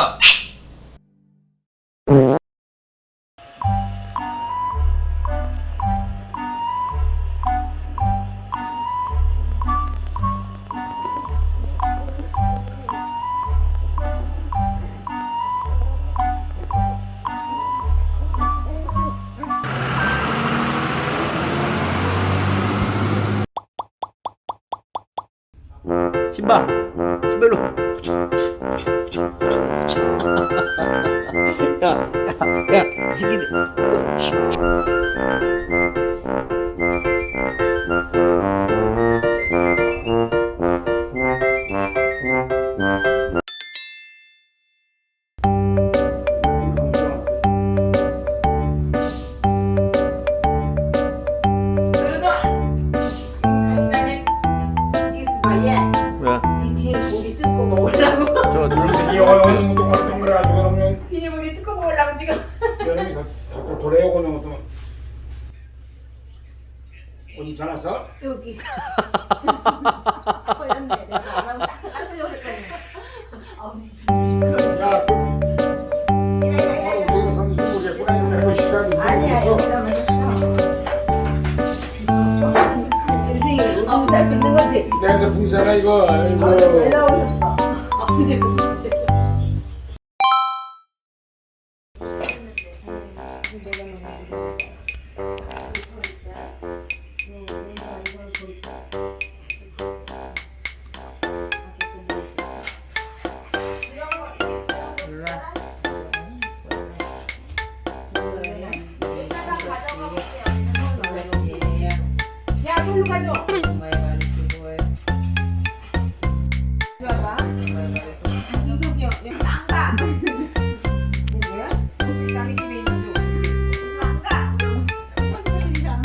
간 신발 신발로 야야야 새끼들 왜? 동그래가지고 그러면 먹으려고 지금 여름이 것도? 여기 허였네 내가 안 하고 딱 하려고 했더니 아우 진짜 야, 어, 지금 삼십 모르겠구나. 이거 시간 아니야 있어. 짐승이 너무 살수 있는 거지 내한테 풍선아 이거 왜 이거 나오셨어 아그 진짜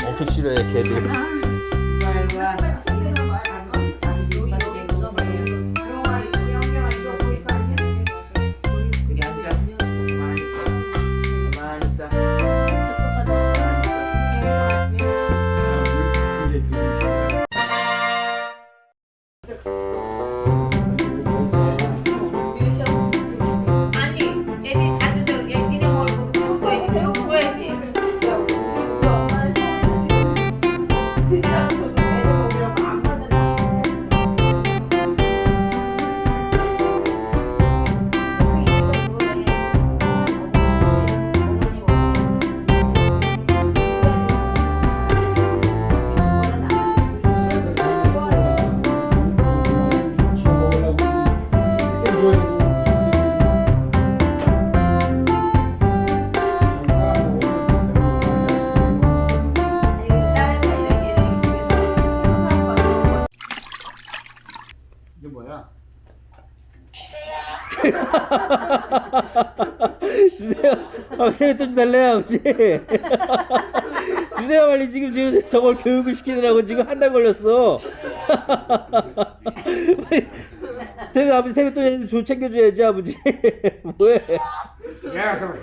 엄청 싫어해 걔들 이게 뭐야? 주세요. 아, 세뱃돈 달래요 아버지. 주세요 빨리. 지금 지금 저걸 교육을 시키느라고 지금 한 달 걸렸어. 빨리. 세뱃 아버지 세뱃돈 좀 챙겨줘야지 아버지. 뭐해? 야, 잠깐.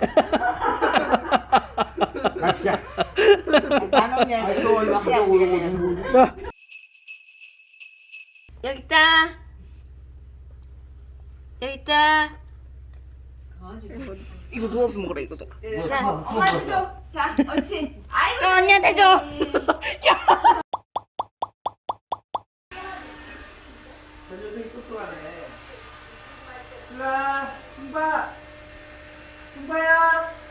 같이 가. 만 원이라도 줘 이거 하얀 게. 야, 여기 있다. 여기 있다. 이거 누워서 먹으라 이거 도. 자, 엄마 줘. 자, 옳지. 아이고 언니한테 줘. 일로와, 승바. 승바야.